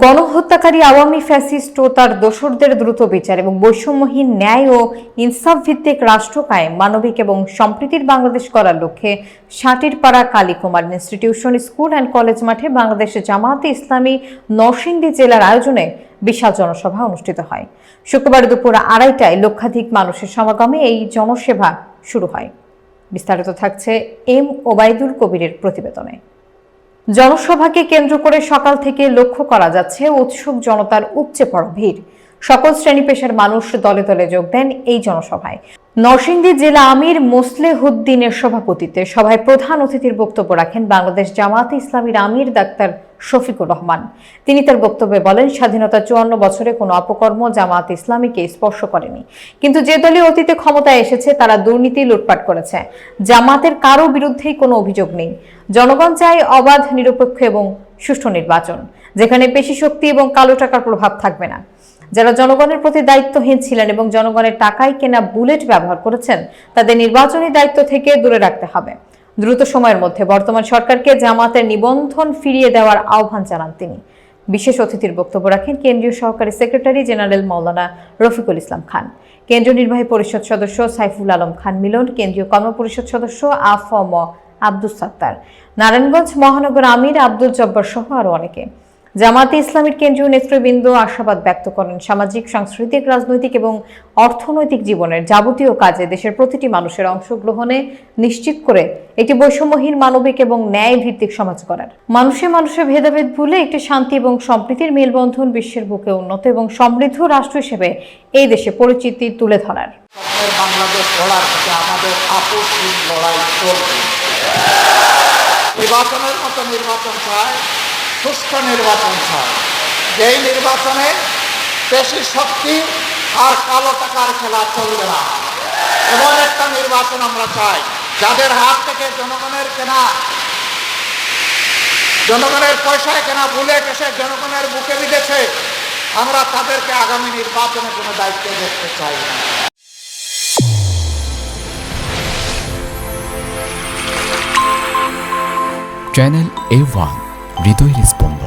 গণহত্যাকারী Awami fascist ও তার দোসরদের দ্রুত বিচার এবং বৈষম্যহীন ন্যায় ও ইনসাফ ভিত্তিক রাষ্ট্র মানবিক এবং সম্প্রীতির বাংলাদেশ করার লক্ষ্যে Satirpara Kalikumar institution school and college মাঠে বাংলাদেশ জামায়াতে ইসলামী নরসিংদী জেলার আয়োজনে বিশাল জনসভা অনুষ্ঠিত হয়। শুক্রবার দুপুর আড়াইটায় লক্ষাধিক মানুষের সমাগমে এই জনসেবা শুরু হয়। বিস্তারিত থাকছে এম ওবায়দুল কবিরের প্রতিবেদনে। জনসভাকে কেন্দ্র করে সকাল থেকে লক্ষ্য করা যাচ্ছে, উৎসুক জনতার উপচে পড়া ভিড়। সকল শ্রেণি পেশার মানুষ দলে দলে যোগ দেন এই জনসভায়। নরসিংদী জেলা আমির মোসলেহুদ্দিনের সভাপতিত্বে সভায় প্রধান অতিথির বক্তব্য রাখেন বাংলাদেশ জামায়াতে ইসলামীর আমির ডাক্তার শফিকুর রহমান। তিনি তার বক্তব্যে বলেন, স্বাধীনতা চুয়ান্ন বছরে কোনো অপকর্ম জামায়াত ইসলামীকে স্পর্শ করেনি। কিন্তু যে দলীয় অতীতে ক্ষমতায় এসেছে, তারা দুর্নীতি লুটপাট করেছে। জামাতের কারও বিরুদ্ধেই কোনো অভিযোগ নেই। জনগণ চায় অবাধ, নিরপেক্ষ এবং সুষ্ঠু নির্বাচন, যেখানে পেশি শক্তি এবং কালো টাকার প্রভাব থাকবে না। যারা জনগণের প্রতি দায়িত্বহীন ছিলেন এবং জনগণের টাকায় কেনা বুলেট ব্যবহার করেছেন, তাদের নির্বাচনী দায়িত্ব থেকে দূরে রাখতে হবে। দ্রুত সময়ের মধ্যে বর্তমান সরকারকে জামাতের নিবন্ধন ফিরিয়ে দেওয়ার আহ্বান জানান তিনি। বিশেষ অতিথির বক্তব্য রাখেন কেন্দ্রীয় সহকারী সেক্রেটারি জেনারেল মাওলানা রফিকুল ইসলাম খান। কেন্দ্রীয় নির্বাহী পরিষদ সদস্য সাইফুল আলম খান মিলন, কেন্দ্রীয় কর্মপরিষদ সদস্য আফম আব্দুল সাত্তার। নারায়ণগঞ্জ মহানগর আমির আব্দুল জব্বার সহ আরও অনেকে। জামাতে ইসলামের কেন্দ্রীয় নেতৃবৃন্দ আশাবাদ ব্যক্ত করেন। সামাজিক, সাংস্কৃতিক, রাজনৈতিক এবং অর্থনৈতিক জীবনের যাবতীয় কাজে দেশের প্রতিটি মানুষের অংশগ্রহণে নিশ্চিত করে একটি বৈষম্যহীন মানবিক এবং ন্যায় ভিত্তিক সমাজ করার মানুষে মানুষের ভেদাভেদ ভুলে একটি শান্তি এবং সম্প্রীতির মেলবন্ধন বিশ্বের বুকে উন্নত এবং সমৃদ্ধ রাষ্ট্র হিসেবে এই দেশে পরিচিতি তুলে ধরার। বাংলাদেশ নির্বাচনের মতো নির্বাচন চায় সুষ্ঠু নির্বাচন চায় যেই নির্বাচনে পেশি শক্তি আর কালো টাকার খেলা চলবে না। এমন একটা নির্বাচন আমরা চাই, যাদের হাত থেকে জনগণের কেনা, জনগণের পয়সায় কেনা বুলেট এসে জনগণের বুকে বিঁধেছে, আমরা তাদেরকে আগামী নির্বাচনে কোনো দায়িত্ব দেখতে চাই না। চ্যানেল এ ওয়ান। Видео респонд.